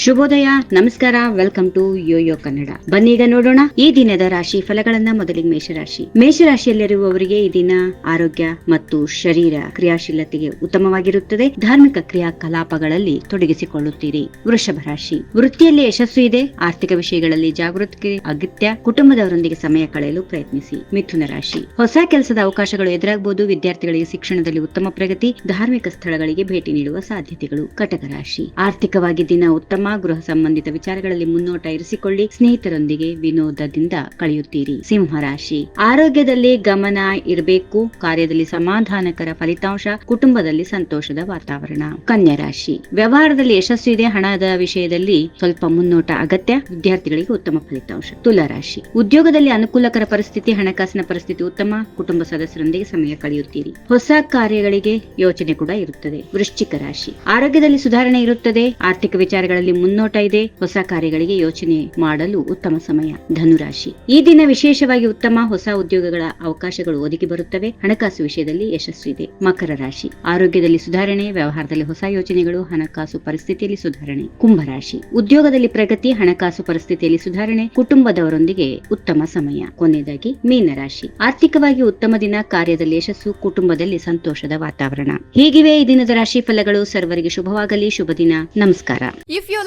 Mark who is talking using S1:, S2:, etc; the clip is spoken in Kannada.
S1: ಶುಭೋದಯ, ನಮಸ್ಕಾರ ವೆಲ್ಕಮ್ ಟು ಯೋಯೋ ಕನ್ನಡ ಬನ್ನೀಗ ನೋಡೋಣ ಈ ದಿನದ ರಾಶಿ ಫಲಗಳನ್ನ ಮೊದಲಿಗೆ ಮೇಷರಾಶಿ. ಮೇಷರಾಶಿಯಲ್ಲಿರುವವರಿಗೆ ಈ ದಿನ ಆರೋಗ್ಯ ಮತ್ತು ಶರೀರ ಕ್ರಿಯಾಶೀಲತೆಗೆ ಉತ್ತಮವಾಗಿರುತ್ತದೆ. ಧಾರ್ಮಿಕ ಕ್ರಿಯಾ ಕಲಾಪಗಳಲ್ಲಿ ತೊಡಗಿಸಿಕೊಳ್ಳುತ್ತೀರಿ. ವೃಷಭ ರಾಶಿ. ವೃತ್ತಿಯಲ್ಲಿ ಯಶಸ್ಸು ಇದೆ. ಆರ್ಥಿಕ ವಿಷಯಗಳಲ್ಲಿ ಜಾಗೃತಿ ಅಗತ್ಯ. ಕುಟುಂಬದವರೊಂದಿಗೆ ಸಮಯ ಕಳೆಯಲು ಪ್ರಯತ್ನಿಸಿ. ಮಿಥುನ ರಾಶಿ. ಹೊಸ ಕೆಲಸದ ಅವಕಾಶಗಳು ಎದುರಾಗಬಹುದು ವಿದ್ಯಾರ್ಥಿಗಳಿಗೆ ಶಿಕ್ಷಣದಲ್ಲಿ ಉತ್ತಮ ಪ್ರಗತಿ. ಧಾರ್ಮಿಕ ಸ್ಥಳಗಳಿಗೆ ಭೇಟಿ ನೀಡುವ ಸಾಧ್ಯತೆಗಳು. ಕಟಕ ರಾಶಿ. ಆರ್ಥಿಕವಾಗಿ ದಿನ ಉತ್ತಮ ಗೃಹ ಸಂಬಂಧಿತ ವಿಚಾರಗಳಲ್ಲಿ ಮುನ್ನೋಟ ಇರಿಸಿಕೊಳ್ಳಿ. ಸ್ನೇಹಿತರೊಂದಿಗೆ ವಿನೋದದಿಂದ ಕಳೆಯುತ್ತೀರಿ. ಸಿಂಹ ರಾಶಿ. ಆರೋಗ್ಯದಲ್ಲಿ ಗಮನ ಇರಬೇಕು. ಕಾರ್ಯದಲ್ಲಿ ಸಮಾಧಾನಕರ ಫಲಿತಾಂಶ, ಕುಟುಂಬದಲ್ಲಿ ಸಂತೋಷದ ವಾತಾವರಣ. ಕನ್ಯಾ ರಾಶಿ. ವ್ಯವಹಾರದಲ್ಲಿ ಯಶಸ್ಸು ಇದೆ. ಹಣದ ವಿಷಯದಲ್ಲಿ ಸ್ವಲ್ಪ ಮುನ್ನೋಟ ಅಗತ್ಯ. ವಿದ್ಯಾರ್ಥಿಗಳಿಗೆ ಉತ್ತಮ ಫಲಿತಾಂಶ. ತುಲಾರಾಶಿ ಉದ್ಯೋಗದಲ್ಲಿ ಅನುಕೂಲಕರ ಪರಿಸ್ಥಿತಿ, ಹಣಕಾಸಿನ ಪರಿಸ್ಥಿತಿ ಉತ್ತಮ. ಕುಟುಂಬ ಸದಸ್ಯರೊಂದಿಗೆ ಸಮಯ ಕಳೆಯುತ್ತೀರಿ. ಹೊಸ ಕಾರ್ಯಗಳಿಗೆ ಯೋಚನೆ ಕೂಡ ಇರುತ್ತದೆ. ವೃಶ್ಚಿಕ ರಾಶಿ. ಆರೋಗ್ಯದಲ್ಲಿ ಸುಧಾರಣೆ ಇರುತ್ತದೆ. ಆರ್ಥಿಕ ವಿಚಾರಗಳಲ್ಲಿ ಮುನ್ನೋಟ ಇದೆ. ಹೊಸ ಕಾರ್ಯಗಳಿಗೆ ಯೋಚನೆ ಮಾಡಲು ಉತ್ತಮ ಸಮಯ. ಧನುರಾಶಿ. ಈ ದಿನ ವಿಶೇಷವಾಗಿ ಉತ್ತಮ ಹೊಸ ಉದ್ಯೋಗಗಳ ಅವಕಾಶಗಳು ಒದಗಿ ಬರುತ್ತವೆ. ಹಣಕಾಸು ವಿಷಯದಲ್ಲಿ ಯಶಸ್ಸು ಇದೆ. ಮಕರ ರಾಶಿ. ಆರೋಗ್ಯದಲ್ಲಿ ಸುಧಾರಣೆ, ವ್ಯವಹಾರದಲ್ಲಿ ಹೊಸ ಯೋಚನೆಗಳು ಹಣಕಾಸು ಪರಿಸ್ಥಿತಿಯಲ್ಲಿ ಸುಧಾರಣೆ. ಕುಂಭರಾಶಿ ಉದ್ಯೋಗದಲ್ಲಿ ಪ್ರಗತಿ, ಹಣಕಾಸು ಪರಿಸ್ಥಿತಿಯಲ್ಲಿ ಸುಧಾರಣೆ, ಕುಟುಂಬದವರೊಂದಿಗೆ ಉತ್ತಮ ಸಮಯ. ಕೊನೆಯದಾಗಿ ಮೀನರಾಶಿ ಆರ್ಥಿಕವಾಗಿ ಉತ್ತಮ ದಿನ, ಕಾರ್ಯದಲ್ಲಿ ಯಶಸ್ಸು, ಕುಟುಂಬದಲ್ಲಿ ಸಂತೋಷದ ವಾತಾವರಣ. ಹೀಗಿವೆ ಈ ದಿನದ ರಾಶಿ ಫಲಗಳು. ಸರ್ವರಿಗೆ ಶುಭವಾಗಲಿ. ಶುಭ ದಿನ. ನಮಸ್ಕಾರ.
S2: If you